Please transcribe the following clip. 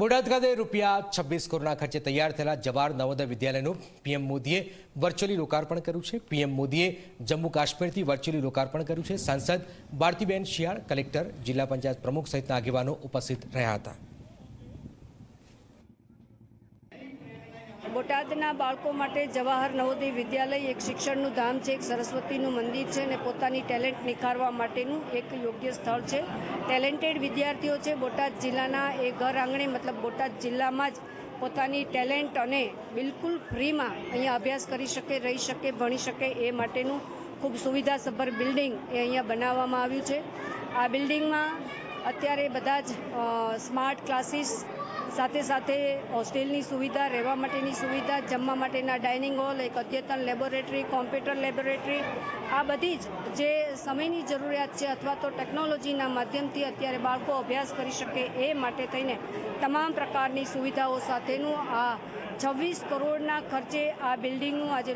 બોટાદ ખાતે રૂપિયા છવ્વીસ કરોડના ખર્ચે તૈયાર થયેલા જવાહર નવોદય વિદ્યાલયનું પીએમ મોદીએ વર્ચ્યુઅલી લોકાર્પણ કર્યું છે. પીએમ મોદીએ જમ્મુ કાશ્મીરથી વર્ચ્યુઅલી લોકાર્પણ કર્યું છે. સાંસદ ભારતીબેન શિયાળ, કલેક્ટર, જિલ્લા પંચાયત પ્રમુખ સહિતના આગેવાનો ઉપસ્થિત રહ્યા હતા. બોટાદના બાળકો માટે જવાહર નવોદય વિદ્યાલય એક શિક્ષણનું ધામ છે, એક સરસ્વતીનું મંદિર છે અને પોતાની ટેલેન્ટ નિખારવા માટેનું એક યોગ્ય સ્થળ છે. ટેલેન્ટેડ વિદ્યાર્થીઓ છે, બોટાદ જિલ્લાના એ ઘર આંગણે, મતલબ બોટાદ જિલ્લામાં જ પોતાની ટેલેન્ટ અને બિલકુલ ફ્રીમાં અહીંયા અભ્યાસ કરી શકે, રહી શકે, ભણી શકે એ માટેનું ખૂબ સુવિધાસભર બિલ્ડિંગ એ અહીંયા બનાવવામાં આવ્યું છે. આ બિલ્ડિંગમાં અત્યારે બધા જ સ્માર્ટ ક્લાસીસ સાથે સાથે હોસ્ટેલની સુવિધા, રહેવા માટેની સુવિધા, જમવા માટેના ડાઇનિંગ હોલ એક અદ્યતન લેબોરેટરી કોમ્પ્યુટર લેબોરેટરી આ બધી જ જે સમયની જરૂરિયાત છે અથવા તો ટેકનોલોજીના માધ્યમથી અત્યારે બાળકો અભ્યાસ કરી શકે એ માટે થઈને તમામ પ્રકારની સુવિધાઓ સાથેનું આ છવ્વીસ કરોડના ખર્ચે આ બિલ્ડિંગનું આજે